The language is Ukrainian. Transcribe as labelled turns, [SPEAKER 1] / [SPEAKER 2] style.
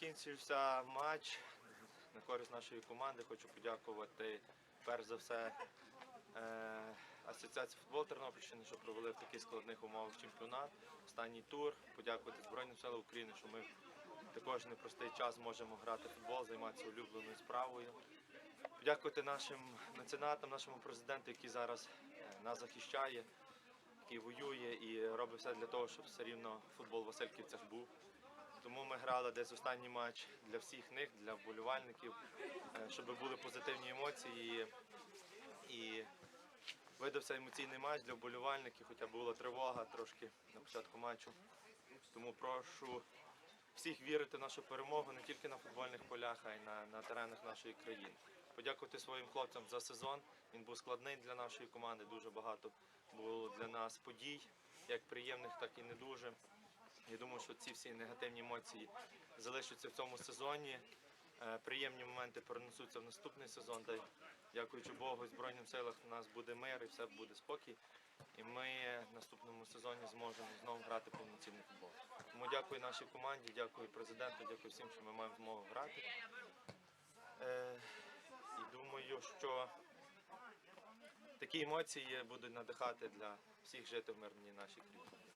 [SPEAKER 1] Закінчився матч на користь нашої команди. Хочу подякувати перш за все е, Асоціації футболу Тернопільщини, що провели в таких складних умовах чемпіонат. Останній тур. Подякувати Збройним силам України, що ми також в непростий час можемо грати в футбол, займатися улюбленою справою. Подякувати нашим меценатам, нашому президенту, який зараз е, нас захищає, який воює і робить все для того, щоб все рівно футбол в Васильківцях був. Тому ми грали десь останній матч для всіх них, для вболівальників, е, щоб були позитивні емоції. І видався емоційний матч для вболівальників, хоча була тривога трошки на початку матчу. Тому прошу всіх вірити в нашу перемогу не тільки на футбольних полях, а й на, на теренах нашої країни. Подякувати своїм хлопцям за сезон. Він був складний для нашої команди. Дуже багато було для нас подій, як приємних, так і не дуже. Я думаю, що ці всі негативні емоції залишаться в цьому сезоні. Е, Приємні моменти перенесуться в наступний сезон. Дай, дякуючи Богу, Збройним силах у нас буде мир і все буде спокій. І ми в наступному сезоні зможемо знову грати повноцінний футбол. Тому дякую нашій команді, дякую президенту, дякую всім, що ми маємо змогу грати. Е, і думаю, що такі емоції будуть надихати для всіх жити в мирній нашій країні.